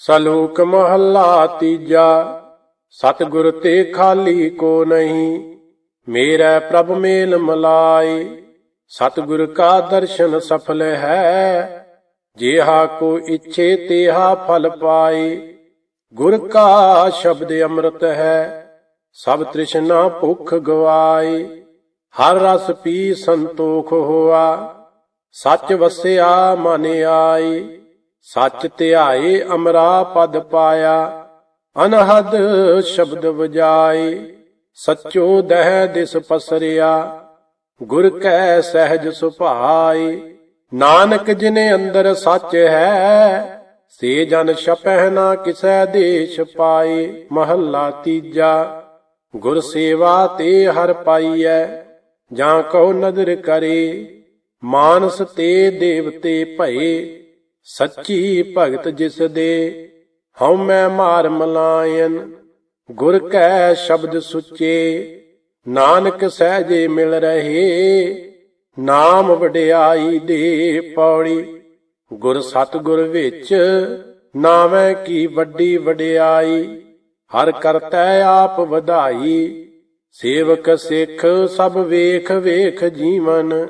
ਸਲੋਕ ਮਹੱਲਾ ਤੀਜਾ, ਸਤਿਗੁਰ ਤੇ ਖਾਲੀ ਕੋ ਨਹੀਂ, ਮੇਰਾ ਪ੍ਰਭ ਮੇਲ ਮਲਾਏ, ਸਤਿਗੁਰ ਕਾ ਦਰਸ਼ਨ ਸਫਲ ਹੈ, ਜਿਹਾ ਕੋ ਇੱਛੇ ਤੇਹਾ ਫਲ ਪਾਏ। ਗੁਰ ਕਾ ਸ਼ਬਦ ਅੰਮ੍ਰਿਤ ਹੈ, ਸਭ ਤ੍ਰਿਸ਼ਨਾ ਭੁਖ ਗਵਾਏ, ਹਰ ਰਸ ਪੀ ਸੰਤੋਖ ਹੋਆ, ਸੱਚ ਵਸਿਆ ਮਨ ਆਏ। ਸੱਚ ਧਿਆਏ ਅਮਰਾ ਪਦ ਪਾਇਆ, ਅਨਹਦ ਸ਼ਬਦ ਵਜਾਏ, ਸੱਚੋ ਦਹਿ ਦਿਸ ਪਸਰਿਆ, ਗੁਰ ਕੈ ਸਹਿਜ ਸੁਭਾਈ ਨਾਨਕ ਜਿਨੇ ਅੰਦਰ ਸੱਚ ਹੈ, ਸੇ ਜਨ ਛਪਹਿ ਨਾ ਕਿਸੈ ਦੇਸ਼ ਪਾਏ, ਮਹੱਲਾ ਤੀਜਾ, ਗੁਰ ਸੇਵਾ ਤੇ ਹਰ ਪਾਈਐ, ਜਾਂ ਕਉ ਨਦਰ ਕਰੇ, ਮਾਨਸ ਤੇ ਦੇਵਤੇ ਭਏ ਸੱਚੀ ਭਗਤ ਜਿਸ ਦੇ ਹਉ ਮੈਂ ਮਾਰ ਮਲਾਇਨ, ਗੁਰ ਕੈ ਸ਼ਬਦ ਸੁਚੇ, ਨਾਨਕ ਸਹਿਜੇ ਮਿਲ ਰਹੇ, ਨਾਮ ਵਡਿਆਈ ਦੇ ਪੌੜੀ, ਗੁਰ ਸਤਗੁਰ ਵਿੱਚ ਨਾਵੇਂ ਕੀ ਵੱਡੀ ਵਡਿਆਈ, ਹਰ ਕਰਤੈ ਆਪ ਵਧਾਈ, ਸੇਵਕ ਸਿੱਖ ਸਭ ਵੇਖ ਵੇਖ ਜੀਵਨ,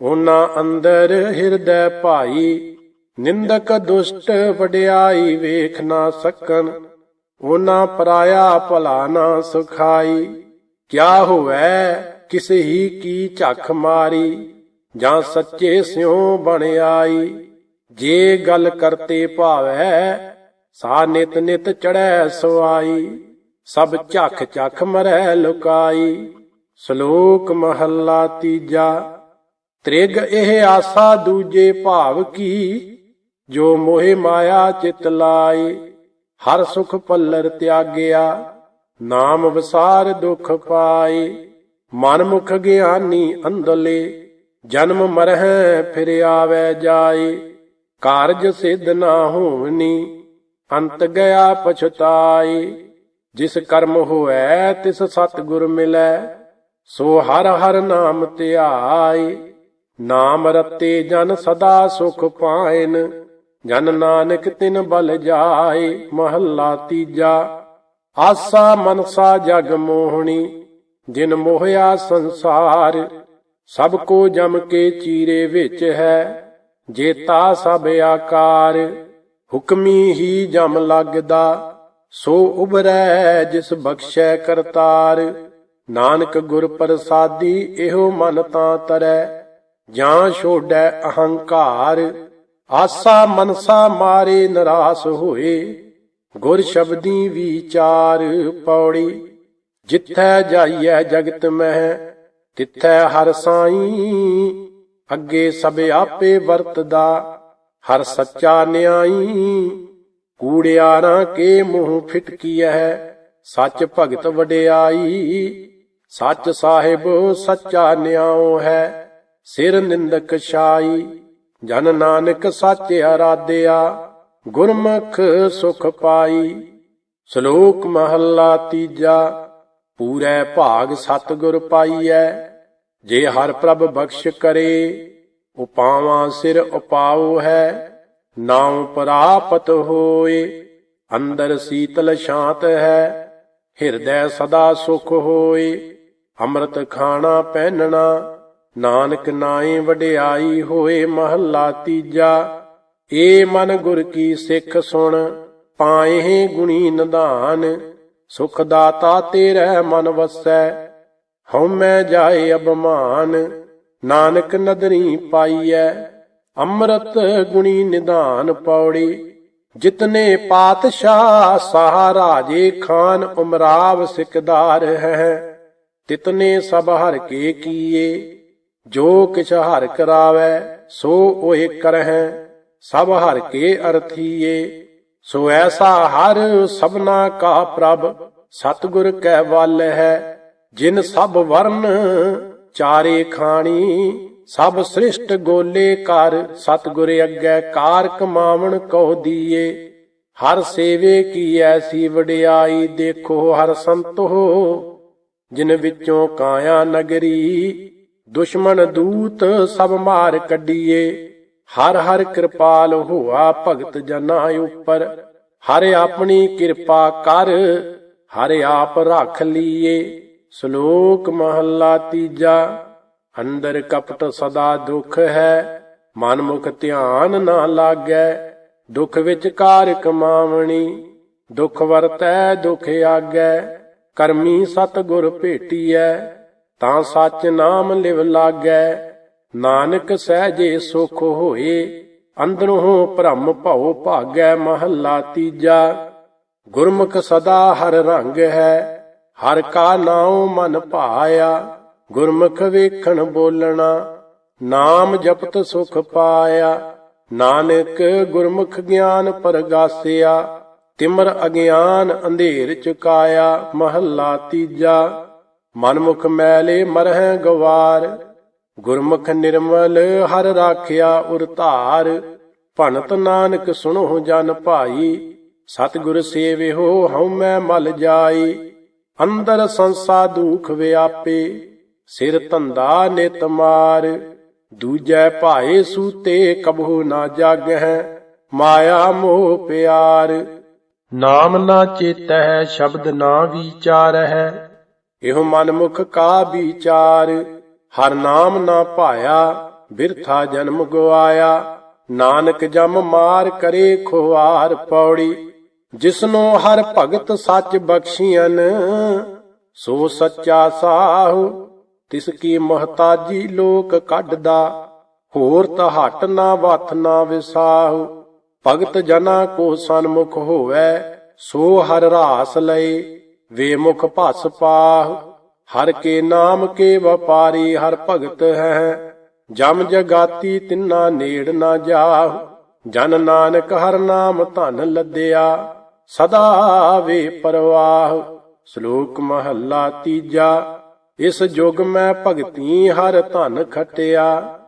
ਉਹਨਾਂ ਅੰਦਰ ਹਿਰਦੈ ਭਾਈ ਨਿੰਦਕ ਦੁਸ਼ਟ ਵਡਿਆਈ ਵੇਖ ਨਾ ਸਕਨ, ਉਹਨਾਂ ਪਰਾਇਆ ਭਲਾ ਨਾ ਸੁਖਾਈ। ਕਿਆ ਹੋਵੈ, ਕਿਸ ਹੀ ਕੀ ਝੱਖ ਮਾਰੀ, ਜਾਂ ਸੱਚੇ ਸਿਉ ਬਣ ਆਈ। ਜੇ ਗੱਲ ਕਰਤੇ ਭਾਵੈ, ਸਾ ਨਿਤ ਨਿਤ ਚੜੈ ਸਵਾਈ। ਸਭ ਝੱਖ ਝੱਖ ਮਰੈ ਲੁਕਾਈ। ਸ਼ਲੋਕ ਮਹੱਲਾ ਤੀਜਾ। ਤ੍ਰਿਗ ਇਹ ਆਸਾ ਦੂਜੇ ਭਾਵ ਕੀ ਜੋ ਮੋਹਿ ਮਾਇਆ ਚਿਤ ਲਾਈ, ਹਰ ਸੁਖ ਪੱਲਰ ਤਿਆਗਿਆ, ਨਾਮ ਵਿਸਾਰ ਦੁਖ ਪਾਈ, ਮਨ ਮੁਖ ਗਿਆਨੀ ਅੰਦਲੇ, ਜਨਮ ਮਰਹਿ ਫਿਰ ਆਵੈ ਜਾਏ ਕਾਰਜ ਸਿਧ ਨਾ ਹੋਵਨੀ ਅੰਤ ਗਿਆ ਪਛਤਾਈ, ਜਿਸ ਕਰਮ ਹੋਐ ਤਿਸ ਸਤਿਗੁਰ ਮਿਲੈ, ਸੋ ਹਰ ਹਰ ਨਾਮ ਧਿਆਈ, ਨਾਮ ਰਤੇ ਜਨ ਸਦਾ ਸੁਖ ਪਾਇਨ ਜਨ ਨਾਨਕ ਤਿਨ ਬਲ ਜਾਏ, ਮਹੱਲਾ ਤੀਜਾ। ਆਸਾ ਮਨਸਾ ਜਗ ਮੋਹਣੀ, ਜਿਨ ਮੋਹਿਆ ਸੰਸਾਰ, ਸਭ ਕੋ ਜਮ ਕੇ ਚੀਰੇ ਵਿੱਚ ਹੈ। ਜੇਤਾ ਸਭ ਆਕਾਰ, ਹੁਕਮੀ ਹੀ ਜਮ ਲੱਗਦਾ। ਸੋ ਉਬਰੈ ਜਿਸ ਬਖਸ਼ੈ ਕਰਤਾਰ, ਨਾਨਕ ਗੁਰ ਪ੍ਰਸਾਦੀ, ਇਹੋ ਮਨ ਤਾਂ ਤਰੈ। ਜਾਂ ਛੋੜੈ ਅਹੰਕਾਰ ਆਸਾ ਮਨਸਾ ਮਾਰੇ ਨਰਾਸ ਹੋਏ, ਗੁਰ ਸ਼ਬਦੀ ਵਿਚਾਰ ਪੌੜੀ। ਜਿੱਥੈ ਜਾਈਐ ਜਗਤ ਮਹਿ, ਤਿੱਥੈ ਹਰ ਸਾਈ। ਅੱਗੇ ਸਭ ਆਪੇ ਵਰਤਦਾ, ਹਰ ਸੱਚਾ ਨਿਆਈ। ਕੂੜਿਆਰਾਂ ਕੇ ਮੂੰਹ ਫਿਟਕੀਐ, ਸੱਚ ਭਗਤ ਵਡਿਆਈ। ਸੱਚ ਸਾਹਿਬ ਸੱਚਾ ਨਿਆਉ ਹੈ, ਸਿਰ ਨਿੰਦਕ ਛਾਈ। ਜਨ ਨਾਨਕ ਸੱਚ ਆਰਾਧਿਆ, ਗੁਰਮੁਖ ਸੁਖ ਪਾਈ, ਸ਼ਲੋਕ ਮਹੱਲਾ ਤੀਜਾ, ਪੂਰੇ ਭਾਗ ਸਤਿਗੁਰ ਪਾਈਐ, ਜੇ ਹਰ ਪ੍ਰਭ ਬਖਸ਼ ਕਰੇ, ਉਪਾਵਾਂ ਸਿਰ ਉਪਾਉ ਹੈ, ਨਾਉ ਪ੍ਰਾਪਤ ਹੋਏ, ਅੰਦਰ ਸੀਤਲ ਸ਼ਾਂਤ ਹੈ, ਹਿਰਦੈ ਸਦਾ ਸੁਖ ਹੋਏ, ਅੰਮ੍ਰਿਤ ਖਾਣਾ ਪਹਿਨਣਾ ਨਾਨਕ ਨਾਏ ਵਡਿਆਈ ਹੋਏ ਮਹੱਲਾ ਤੀਜਾ, ਏ ਮਨ ਗੁਰ ਕੀ ਸਿੱਖ ਸੁਣ ਪਾਏ ਗੁਣੀ ਨਿਧਾਨ, ਸੁਖ ਦਾਤਾ ਤੇਰੇ ਮਨ ਵਸੈ, ਹਉਮੈ ਜਾਏ ਅਬਮਾਨ ਨਾਨਕ ਨਦਰੀ ਪਾਈਐ, ਅੰਮ੍ਰਿਤ ਗੁਣੀ ਨਿਧਾਨ ਪੌੜੀ, ਜਿਤਨੇ ਪਾਤਸ਼ਾਹ ਸਾਹ ਰਾਜੇ ਖਾਨ ਉਮਰਾਵ ਸਿਕਦਾਰ ਹੈ, ਤਿਤਨੇ ਸਭ ਹਰ ਕੇ ਕੀਏ ਜੋ ਕਿਛ ਹਰ ਕਰਾਵੈ, ਸੋ ਉਹੇ ਕਰਹਿ, ਸਭ ਹਰ ਕੇ ਅਰਥੀਏ। ਸੋ ਐਸਾ ਹਰ ਸਭਨਾ ਕਾ ਪ੍ਰਭ, ਸਤਗੁਰ ਕੈ ਵੱਲ ਹੈ ਜਿਨ ਸਭ ਵਰਨ ਚਾਰੇ ਖਾਣੀ, ਸਭ ਸ੍ਰਿਸ਼ਟ ਗੋਲੇ ਕਰ, ਸਤਗੁਰ ਅੱਗੇ ਕਾਰ ਕਮਾਵਣ ਕਉ ਦੀਏ। ਹਰ ਸੇਵੇ ਕੀ ਐਸੀ ਵਡਿਆਈ ਦੇਖੋ, ਹਰ ਸੰਤੋ ਜਿਨ ਵਿੱਚੋਂ ਕਾਇਆ ਨਗਰੀ ਦੁਸ਼ਮਣ ਦੂਤ ਸਭ ਮਾਰ ਕੱਢੀਏ। ਹਰ ਹਰ ਕਿਰਪਾਲ ਹੋਆ ਭਗਤ ਜਨਾਂ ਉਪਰ। ਹਰ ਆਪਣੀ ਕਿਰਪਾ ਕਰ, ਹਰ ਆਪ ਰੱਖ ਲੀਏ। ਸ਼ਲੋਕ ਮਹੱਲਾ ਤੀਜਾ, ਅੰਦਰ ਕਪਟ ਸਦਾ ਦੁਖ ਹੈ। ਮਨ ਮੁਖ ਧਿਆਨ ਨਾ ਲਾਗੈ, ਦੁਖ ਵਿੱਚ ਕਾਰ ਕਮਾਵਣੀ। ਦੁਖ ਵਰਤੈ ਦੁਖ ਆਗੈ, ਕਰਮੀ ਸਤ ਗੁਰ ਭੇਟੀਐ। ਤਾਂ ਸੱਚ ਨਾਮ ਲਿਵ ਲਾਗੈ। ਨਾਨਕ ਸਹਿਜੇ ਸੁਖ ਹੋਏ, ਅੰਦਰੋਂ ਭ੍ਰਮ ਭਉ ਭਾਗੈ ਮਹੱਲਾ ਤੀਜਾ। ਗੁਰਮੁਖ ਸਦਾ ਹਰ ਰੰਗ ਹੈ, ਹਰ ਕਾ ਨਾਉ ਮਨ ਭਾਇਆ। ਗੁਰਮੁਖ ਵੇਖਣ ਬੋਲਣਾ, ਨਾਮ ਜਪਤ ਸੁਖ ਪਾਇਆ। ਨਾਨਕ ਗੁਰਮੁਖ ਗਿਆਨ ਪਰਗਾਸਿਆ, ਤਿਮਰ ਅਗਿਆਨ ਅੰਧੇਰ ਚੁਕਾਇਆ, ਮਹੱਲਾ ਤੀਜਾ। ਮਨਮੁਖ ਮੈਲੇ ਮਰਹਿ ਗਵਾਰ, ਗੁਰਮੁਖ ਨਿਰਮਲ ਹਰ ਰਾਖਿਆ ਉਰ ਧਾਰ। ਭਣਤ ਨਾਨਕ ਸੁਣੋ ਜਨ ਭਾਈ, ਸਤਿਗੁਰ ਸੇਵਿਓ ਹਉ ਮੈਂ ਮਲ ਜਾਈ। ਅੰਦਰ ਸੰਸਾ ਦੁਖ ਵਿਆਪੇ, ਸਿਰ ਧੰਦਾ ਨਿਤ ਮਾਰ। ਦੂਜੈ ਭਾਏ ਸੂਤੇ ਕਬਹੂ ਨਾ ਜਾਗਹਿ, ਮਾਇਆ ਮੋਹ ਪਿਆਰ। ਨਾਮ ਨਾ ਚੇਤੈ ਸ਼ਬਦ ਨਾ ਵਿਚਾਰਹਿ ਇਹੋ ਮਨਮੁਖ ਕਾ ਵਿਚਾਰ, ਹਰ ਨਾਮ ਨਾ ਭਾਇਆ, ਬਿਰਥਾ ਜਨਮ ਗਵਾਇਆ ਨਾਨਕ ਜਮ ਮਾਰ ਕਰੇ ਖੁਆਰ ਪੌੜੀ, ਜਿਸਨੂੰ ਹਰ ਭਗਤ ਸੱਚ ਬਖਸ਼ੀਆਂ ਸੋ ਸੱਚਾ ਸਾਹੁ, ਤਿਸ ਕੀ ਮਹਤਾਜੀ ਲੋਕ ਕੱਢਦਾ। ਹੋਰ ਤਾਂ ਹਟ ਨਾ ਵਥ ਨਾ ਵਿਸਾਹੁ, ਭਗਤ ਜਨਾ ਕੋ ਸਨਮੁਖ ਹੋਵੇ, ਸੋ ਹਰ ਰਾਸ ਲਏ। ਵੇ ਮੁਖ ਭਸ ਪਾਹੁ, ਹਰ ਕੇ ਨਾਮ ਕੇ ਵਪਾਰੀ ਹਰ ਭਗਤ ਹੈ। ਜਮ ਜਗਾਤੀ ਤਿੰਨਾ ਨੇੜ ਨਾ ਜਾਹ, ਜਨ ਨਾਨਕ ਹਰ ਨਾਮ ਧਨ ਲੱਦਿਆ। ਸਦਾ ਵੇ ਪਰਵਾਹ, ਸ਼ਲੋਕ ਮਹੱਲਾ ਤੀਜਾ, ਇਸ ਜੁਗ ਮੈਂ ਭਗਤੀ ਹਰ ਧਨ ਖਟਿਆ।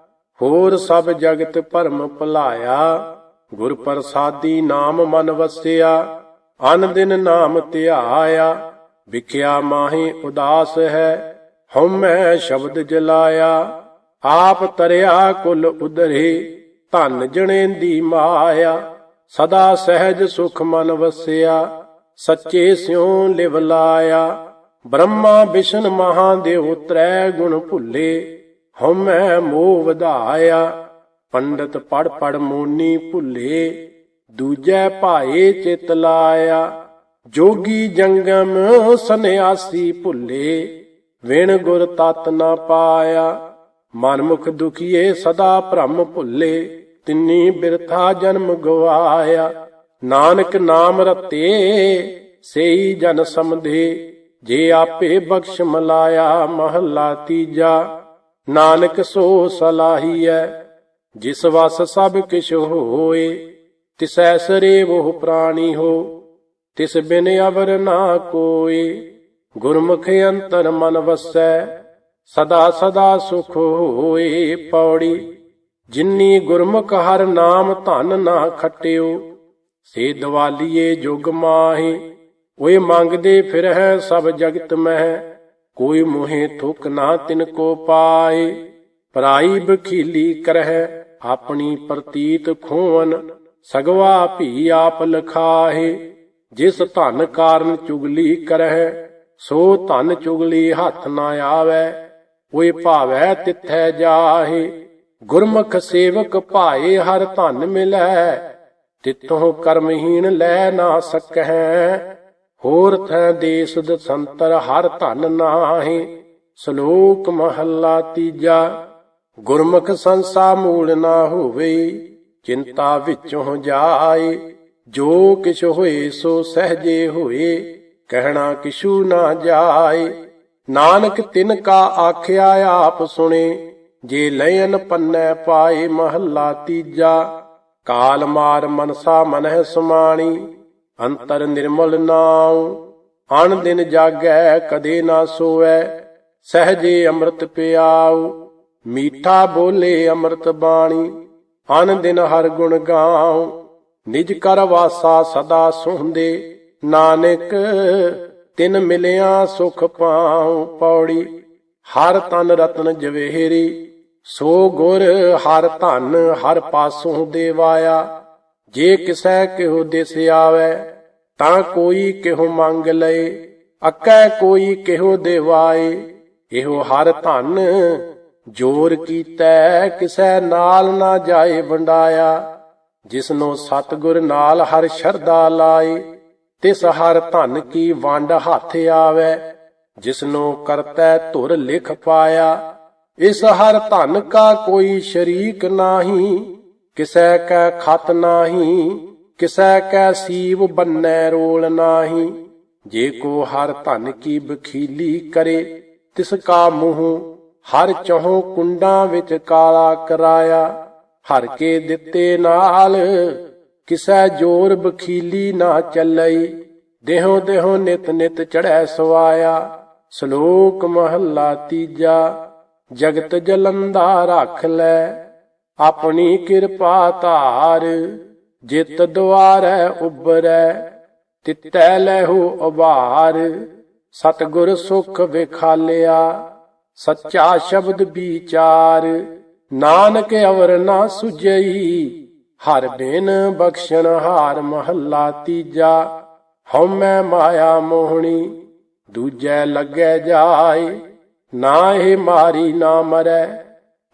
ਹੋਰ ਸਭ ਜਗਤ ਭਰਮ ਭੁਲਾਇਆ, ਗੁਰ ਪ੍ਰਸਾਦੀ ਨਾਮ ਮਨ ਵਸਿਆ। ਅਨ ਦਿਨ ਨਾਮ ਧਿਆਇਆ ਵਿਖਿਆ ਮਾਹੀ ਉਦਾਸ ਹੈ, ਹਉਮੈ ਸ਼ਬਦ ਜਲਾਇਆ। ਆਪ ਤਰਿਆ ਕੁਲ ਉਧਰੇ ਧਨ ਜਣੇ ਦੀ ਮਾਇਆ। ਸਦਾ ਸਹਿਜ ਸੁਖ ਮਨ ਵਸਿਆ, ਸੱਚੇ ਸਿਉ ਲਿਵ ਲਾਇਆ। ਬ੍ਰਹਮਾ ਵਿਸ਼ਨ ਮਹਾਦੇਵ ਤ੍ਰੈ ਗੁਣ ਭੁੱਲੇ, ਹਉਮੈ ਮੋਹ ਵਧਾਇਆ। ਪੰਡਤ ਪੜ ਪੜ ਮੋਨੀ ਭੁੱਲੇ, ਦੂਜੈ ਭਾਏ ਚਿਤ ਲਾਇਆ। ਜੋਗੀ ਜੰਗਮ ਸੰਿਆਸੀ ਭੁੱਲੇ, ਵਿਣ ਗੁਰ ਤਤ ਨਾ ਪਾਇਆ ਮਨ ਮੁਖ ਦੁਖੀਏ ਸਦਾ ਭ੍ਰਮ ਭੁੱਲੇ, ਤਿੰਨੀ ਬਿਰਥਾ ਜਨਮ ਗਵਾਇਆ, ਨਾਨਕ ਨਾਮ ਰਤੇ, ਸੇਈ ਜਨ ਸਮਝੇ ਜੇ ਆਪੇ ਬਖਸ਼ ਮਲਾਇਆ ਮਹੱਲਾ ਤੀਜਾ, ਨਾਨਕ ਸੋ ਸਲਾਹੀਐ, ਜਿਸ ਵਸ ਸਭ ਕਿਛ ਹੋਏ, ਤਿਸੈ ਸਰੇ ਉਹ ਪ੍ਰਾਣੀ ਹੋ ਤਿਸ ਬਿਨ ਅਵਰ ਨਾ ਕੋਏ ਗੁਰਮੁਖ ਅੰਤਰ ਮਨ ਵਸੈ, ਸਦਾ ਸਦਾ ਸੁਖ ਹੋਏ ਪੌੜੀ। ਜਿਨੀ ਗੁਰਮੁਖ ਹਰ ਨਾਮ ਧਨ ਨਾ ਖਟਿਓ, ਸੇ ਦਵਾਲੀਏ ਜੁਗ ਮਾਹੀ। ਓਏ ਮੰਗਦੇ ਫਿਰ ਹੈ ਸਭ ਜਗਤ ਮਹਿ, ਕੋਈ ਮੋਹਿ ਥੁਕ ਨਾ ਤਿਨ ਕੋ ਪਾਏ। ਪਰਾਈ ਬਖੀਲੀ ਕਰਹਿ ਆਪਣੀ ਪ੍ਰਤੀਤ ਖੋਵਨ, ਸਗਵਾ ਭੀ ਆਪ ਲਖਾਹੇ। ਜਿਸ ਧਨ ਕਾਰਨ ਚੁਗਲੀ ਕਰਹਿ, ਸੋ ਧਨ ਚੁਗਲੀ ਹੱਥ ਨਾ ਆਵੇ ਓਏ ਭਾਵੈ ਤਿੱਥੈ ਜਾਹੇ। ਗੁਰਮੁਖ ਸੇਵਕ ਭਾਏ ਹਰ ਧਨ ਮਿਲੈ, ਤਿੱਥੋਂ ਕਰਮਹੀਣ ਲੈ ਨਾ ਸਕਹਿ। ਹੋਰ ਥੈ ਦੇਸ ਦਸੰਤਰ ਹਰ ਧਨ ਨਾਹੀ, ਸ਼ਲੋਕ ਮਹੱਲਾ ਤੀਜਾ। ਗੁਰਮੁਖ ਸੰਸਾ ਮੂਲ ਨਾ ਹੋਵੇ, ਚਿੰਤਾ ਵਿੱਚੋਂ ਜਾਏ। ਜੋ ਕਿਛ ਹੋਏ ਸੋ ਸਹਜੇ ਹੋਏ, ਕਹਿਣਾ ਕਿਛੂ ਨਾ ਜਾਏ। ਨਾਨਕ ਤਿਨ ਕਾ ਆਖਿਆ ਆਪ ਸੁਣੇ, ਜੇ ਲੈਨ ਪੰਨੈ ਪਾਏ ਮਹੱਲਾ ਤੀਜਾ। ਕਾਲ ਮਾਰ ਮਨਸਾ ਮਨਹਿ ਸਮਾਣੀ, ਅੰਤਰ ਨਿਰਮਲ ਨਾਉ। ਅਣ ਦਿਨ ਜਾਗੈ ਕਦੇ ਨਾ ਸੋਐ ਸਹਜੇ ਅੰਮ੍ਰਿਤ ਪਿਆਉ। ਮੀਠਾ ਬੋਲੇ ਅੰਮ੍ਰਿਤ ਬਾਣੀ ਅਨ ਦਿਨ ਹਰ ਗੁਣ ਗਾਉ। ਨਿਜ ਕਰ ਵਾਸਾ ਸਦਾ ਸੁਹੰਦੇ, ਨਾਨਕ, ਤਿਨ ਮਿਲਿਆ ਸੁਖ ਪਾਉ ਪੌੜੀ। ਹਰ ਤਨ ਰਤਨ ਜਵੇਹਰੀ ਸੋ ਗੁਰ ਹਰ ਧਨ ਹਰ ਪਾਸੋਂ ਦੇਵਾਇਆ। ਜੇ ਕਿਸੈ ਕਿਹੋ ਦਿਸ ਆਵੈ, ਤਾਂ ਕੋਈ ਕਿਹੋ ਮੰਗ ਲਏ। ਅੱਕੈ ਕੋਈ ਕਿਹੋ ਦੇਵਾਏ, ਇਹੋ ਹਰ ਧਨ ਜੋਰ ਕੀਤਾ, ਕਿਸੈ ਨਾਲ ਨਾ ਜਾਏ ਵੰਡਾਇਆ। ਜਿਸਨੂੰ ਸਤਿਗੁਰ ਨਾਲ ਹਰ ਸ਼ਰਧਾ ਲਾਏ, ਤਿਸ ਹਰ ਧਨ ਕੀ ਵੰਡ ਹੱਥ ਆਵੈ, ਜਿਸਨੂੰ ਕਰਤੈ ਧੁਰ ਲਿਖ ਪਾਇਆ, ਇਸ ਹਰ ਧਨ ਕਾ ਕੋਈ ਸ਼ਰੀਕ ਨਾਹੀ, ਕਿਸੈ ਕੈ ਖਤ ਨਾਹੀ, ਕਿਸੈ ਕੈ ਸੀਵ ਬੰਨੈ ਰੋਲ ਨਾਹੀ, ਜੇ ਕੋ ਹਰ ਧਨ ਕੀ ਬਖੀਲੀ ਕਰੇ, ਤਿਸ ਕਾ ਮੂੰਹ ਹਰ ਚਹੋਂ ਕੁੰਡਾਂ ਵਿੱਚ ਕਾਲਾ ਕਰਾਇਆ ਹਰ ਕੇ ਦਿੱਤੇ ਨਾਲ, ਕਿਸੈ ਜੋਰ ਬਖੀਲੀ ਨਾ ਚੱਲਈ। ਦੇਹੋ ਦੇਹੋ ਨਿਤ ਨਿਤ ਚੜੈ ਸਵਾਇਆ, ਸ਼ਲੋਕ ਮਹੱਲਾ ਤੀਜਾ, ਜਗਤ ਜਲੰਦਾ ਰੱਖ ਲੈ। ਆਪਣੀ ਕਿਰਪਾ ਧਾਰ, ਜਿਤ ਦੁਆਰੈ ਉਬਰੈ ਤਿਤੈ ਲੈਹੂ ਉਬਾਰ ਸਤਗੁਰ ਸੁਖ ਵਿਖਾਲਿਆ, ਸੱਚਾ ਸ਼ਬਦ ਵਿਚਾਰ। ਨਾਨਕ ਅਵਰ ਨਾ ਸੁਜਈ ਹਰ ਬਿਨ ਬਖਸ਼ਣ ਹਾਰ ਮਹੱਲਾ ਤੀਜਾ। ਹਉਮੈ ਮਾਇਆ ਮੋਹਣੀ, ਦੂਜੈ ਲੱਗੈ ਜਾਏ। ਨਾ ਇਹ ਮਾਰੀ ਨਾ ਮਰੈ,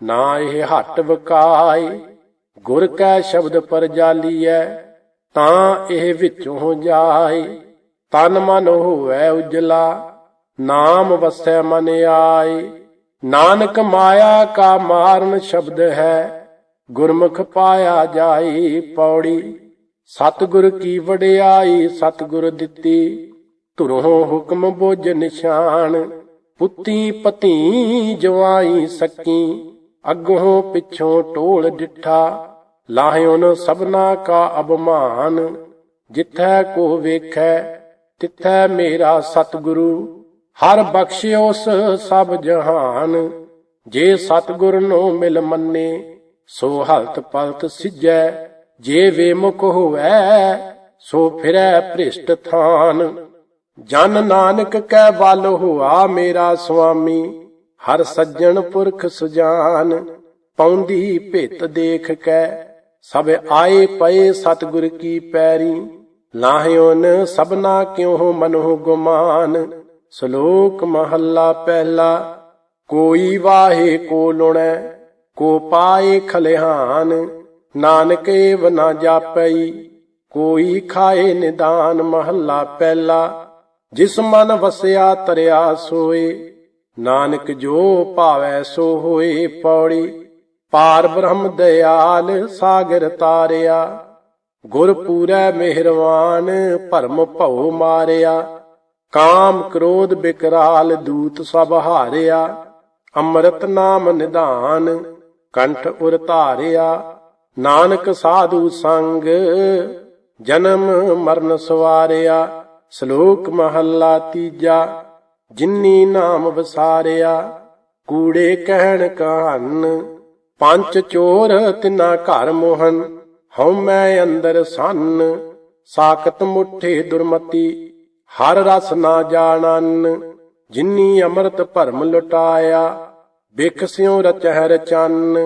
ਨਾ ਇਹ ਹੱਟ ਵਕਾਏ। ਗੁਰ ਕੈ ਸ਼ਬਦ ਪਰ ਜਾਲੀਐ ਤਾਂ ਇਹ ਵਿੱਚੋਂ ਜਾਏ। ਤਨ ਮਨ ਹੋਵੈ ਉਜਲਾ, ਨਾਮ ਵਸੈ ਮਨ ਆਏ। ਨਾਨਕ ਮਾਇਆ ਕਾ ਮਾਰਨ ਸ਼ਬਦ ਹੈ, ਗੁਰਮੁਖ ਪਾਇਆ ਜਾਈ ਪੌੜੀ। ਸਤਿਗੁਰ ਕੀ ਵਡਿਆਈ, ਸਤਿਗੁਰ ਦਿੱਤੀ। ਧੁਰੋਂ ਹੁਕਮ ਬੁੱਝ ਨਿਸ਼ਾਨ, ਪੁੱਤੀ ਪਤੀ ਜਵਾਈ ਸਕੀ। ਅੱਗੋਂ ਪਿੱਛੋਂ ਟੋਲ ਡਿੱਠਾ ਲਾਹਿਓਨ ਸਭਨਾ ਕਾ ਅਬਮਾਨ ਜਿੱਥੈ ਕੋ ਵੇਖੈ, ਤਿੱਥੈ ਮੇਰਾ ਸਤਿਗੁਰੂ। ਹਰ ਬਖਸ਼ਿਓਸ ਸਭ ਜਹਾਨ, ਜੇ ਸਤਿਗੁਰ ਨੂੰ ਮਿਲ ਮੰਨੇ, ਸੋ ਹਲਤ ਪਲਤ ਸਿਜੈ, ਜੇ ਵੇਮੁਖ ਹੋਵੈ, ਸੋ ਫਿਰੈ ਭ੍ਰਿਸ਼ਟ ਥਾਨ। ਜਨ ਨਾਨਕ ਕੈ ਵੱਲ ਹੋਆ ਮੇਰਾ ਸੁਆਮੀ, ਹਰ ਸੱਜਣ ਪੁਰਖ ਸੁਜਾਨ। ਪੌਂਦੀ ਭਿਤ ਦੇਖ ਕੈ, ਸਭ ਆਏ ਪਏ ਸਤਿਗੁਰ ਕੀ ਪੈਰੀ। ਲਾਹਿਓਨ ਸਭਨਾ ਕਿਉ ਮਨੋ ਗੁਮਾਨ। ਸ਼ਲੋਕ ਮਹੱਲਾ ਪਹਿਲਾ, ਕੋਈ ਵਾਹੇ ਕੋ ਲੁਣੈ, ਕੋ ਪਾਏ ਖਲਿਹਾਨ, ਨਾਨਕ ਏਵ ਨਾ ਜਾਪਈ, ਕੋਈ ਖਾਏ ਨਿਦਾਨ ਮਹੱਲਾ ਪਹਿਲਾ, ਜਿਸ ਮਨ ਵਸਿਆ ਤਰਿਆ ਸੋਏ, ਨਾਨਕ ਜੋ ਭਾਵੈ ਸੋ ਹੋਏ ਪੌੜੀ, ਪਾਰ ਬ੍ਰਹਮ ਦਇਆਲ ਸਾਗਰ ਤਾਰਿਆ, ਗੁਰ ਪੂਰੈ ਮਿਹਰਵਾਨ ਭਰਮ ਭਉ ਮਾਰਿਆ ਕਾਮ ਕ੍ਰੋਧ ਬਿਕਰਾਲ ਦੂਤ ਸਭ ਹਾਰਿਆ, ਅੰਮ੍ਰਿਤ ਨਾਮ ਨਿਧਾਨ, ਕੰਠ ਉਰ ਧਾਰਿਆ। ਨਾਨਕ ਸਾਧੂ ਸੰਗ, ਜਨਮ ਮਰਨ ਸਵਾਰਿਆ। ਸ਼ਲੋਕ ਮਹੱਲਾ ਤੀਜਾ, ਜਿਨੀ ਨਾਮ ਵਸਾਰਿਆ। ਕੂੜੇ ਕਹਿਣ ਕਹਨ, ਪੰਜ ਚੋਰ ਤਿਨਾ ਘਰ ਮੋਹਨ ਹਉਮੈ ਅੰਦਰ ਸੰਨ। ਸਾਖਤ ਮੁਠੇ ਦੁਰਮਤੀ ਹਰ ਰਸ ਨਾ ਜਾਣਨ, ਜਿਨੀ ਅੰਮ੍ਰਿਤ ਭਰਮ ਲੁਟਾਇਆ, ਬਿਖ ਸਿਉ ਰਚਹਿ ਰਚਨ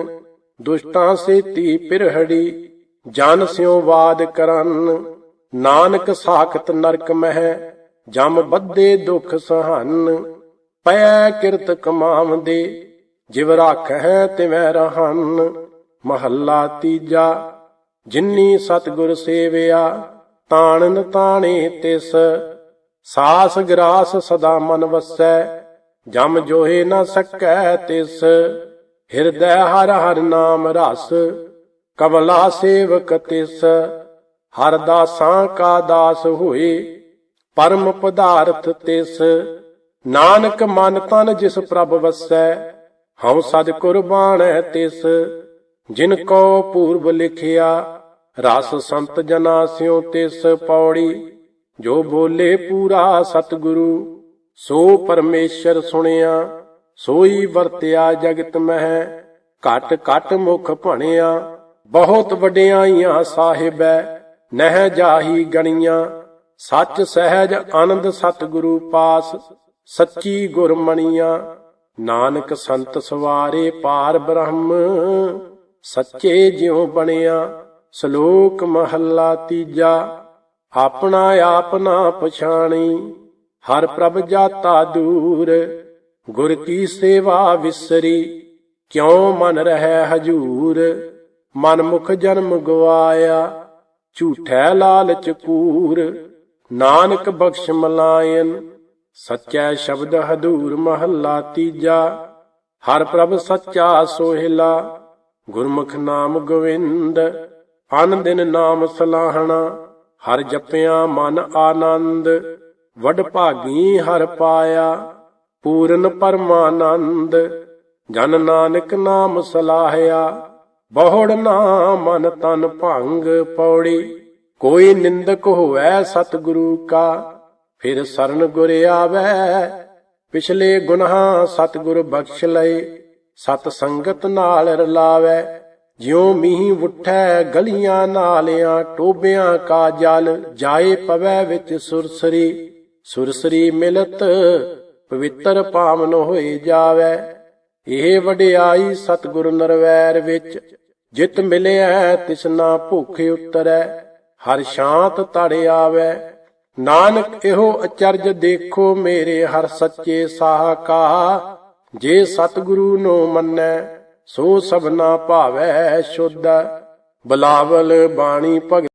ਦੁਸ਼ਟਾਂ ਸੇਤੀ ਪਿਰਹੜੀ, ਜਨ ਸਿਉ ਵਾਦ ਕਰਨ। ਨਾਨਕ ਸਾਖਤ ਨਰਕ ਮਹਿ, ਜਮ ਬੱਧੇ ਦੁਖ ਸਹਨ। ਪੈ ਕਿਰਤ ਕਮਾਵਦੇ, ਜਿਵ ਰਾਖੈ ਤਿਵੈ ਰਹਨ। ਮਹੱਲਾ ਤੀਜਾ, ਜਿਨੀ ਸਤਗੁਰ ਸੇਵਿਆ, ਤਾਣਨ ਤਾਣੇ ਤਿਸ। ਸਾਸ ਗਰਾਸ ਸਦਾ ਮਨ ਵਸੈ, ਜਮ ਜੋਹੇ ਨ ਸਕੈ ਤਿਸ। ਹਿਰਦੈ ਹਰ ਹਰ ਨਾਮ ਰਸ ਕਮਲਾ ਸੇਵਕ ਤਿਸ। ਹਰ ਦਾਸਾਂ ਕਾ ਦਾਸ ਹੋਏ, ਪਰਮ ਪਦਾਰਥ ਤਿਸ। ਨਾਨਕ ਮਨ ਤਨ ਜਿਸ ਪ੍ਰਭ ਵਸੈ, ਹਉ ਸਦ ਕੁਰਬਾਨੈ ਤਿਸ। ਜਿਨ ਕੋ ਪੂਰਬ ਲਿਖਿਆ, ਰਸ ਸੰਤ ਜਨਾ ਸਿਉ ਤਿਸ ਪੌੜੀ। ਜੋ ਬੋਲੇ ਪੂਰਾ ਸਤਿਗੁਰੂ, ਸੋ ਪਰਮੇਸ਼ਰ ਸੁਣਿਆ, ਸੋਈ ਵਰਤਿਆ ਜਗਤ ਮਹਿ, ਘਟ ਘਟ ਮੁਖ ਭਣਿਆ, ਬਹੁਤ ਵਡਿਆਈਆਂ ਸਾਹਿਬੈ ਨਹਿ ਜਾਹੀ ਗਣੀਆਂ, ਸੱਚ ਸਹਿਜ ਆਨੰਦ ਸਤਿਗੁਰੂ ਪਾਸ, ਸੱਚੀ ਗੁਰਮਣੀਆਂ, ਨਾਨਕ ਸੰਤ ਸਵਾਰੇ ਪਾਰ ਬ੍ਰਹਮ, ਸੱਚੇ ਜਿਉ ਬਣਿਆ, ਸ਼ਲੋਕ ਮਹੱਲਾ ਤੀਜਾ ਆਪਣਾ ਆਪ ਨਾ ਪਛਾਣੀ, ਹਰ ਪ੍ਰਭ ਜਾਤਾ ਦੂਰ, ਗੁਰ ਕੀ ਸੇਵਾ ਵਿਸਰੀ, ਕਿਉ ਮਨ ਰਹਿ ਹਜੂਰ? ਮਨ ਮੁਖ ਜਨਮ ਗਵਾਇਆ, ਝੂਠੈ ਲਾਲਚ ਕੂਰ। ਨਾਨਕ ਬਖਸ਼ ਮਲਾਇਨ, ਸੱਚੈ ਸ਼ਬਦ ਹਦੂਰ ਮਹੱਲਾ ਤੀਜਾ। ਹਰ ਪ੍ਰਭ ਸੱਚਾ ਸੋਹਿਲਾ, ਗੁਰਮੁਖ ਨਾਮ ਗੋਵਿੰਦ, ਅਨ ਦਿਨ ਨਾਮ ਸਲਾਹਣਾ। ਹਰ ਜਪਿਆ ਮਨ ਆਨੰਦ, ਵਡ ਭਾਗੀ ਹਰ ਪਾਇਆ, ਪੂਰਨ ਪਰਮਾਨੰਦ। ਜਨ ਨਾਨਕ ਨਾਮ ਸਲਾਹਿਆ, ਬਹੁੜ ਨਾ ਮਨ ਤਨ ਭੰਗ ਪੌੜੀ। ਕੋਈ ਨਿੰਦਕ ਹੋਵੇ ਸਤਿਗੁਰੂ ਕਾ, ਫਿਰ ਸਰਨ ਗੁਰ ਆਵੈ। ਪਿਛਲੇ ਗੁਨਾਹ ਸਤਿਗੁਰ ਬਖਸ਼ ਲਏ, ਸਤ ਸੰਗਤ ਨਾਲ ਰਲਾਵੈ। ਜਿਉ ਮੀਂਹ ਉੱਠੈ ਗਲੀਆਂ ਨਾਲਿਆਂ, ਟੋਬਿਆਂ ਕਾ ਜਲ, ਜਾਏ ਪਵੈ ਵਿੱਚ ਸੁਰਸਰੀ। ਸੁਰਸਰੀ ਮਿਲਤ, ਪਵਿੱਤਰ ਪਾਵਨ ਹੋਏ ਜਾਵੈ। ਇਹ ਵਡਿਆਈ ਸਤਿਗੁਰ ਨਰਵੈਰ ਵਿੱਚ, ਜਿਤ ਮਿਲਿਆ ਤਿਸ ਨਾ ਭੁਖ ਉਤਰੈ। ਹਰ ਸ਼ਾਂਤ ਤੜ ਆਵੈ। ਨਾਨਕ ਇਹੋ ਅਚਰਜ ਦੇਖੋ ਮੇਰੇ ਹਰ ਸੱਚੇ ਸਾਹ ਕਾ ਜੇ ਸਤਿਗੁਰੂ ਨੂੰ ਮੰਨੈ ਸੋ ਸਭਨਾ ਭਾਵੈ ਸ਼ੁੱਧ ਬਲਾਵਲ ਬਾਣੀ ਭਗਤ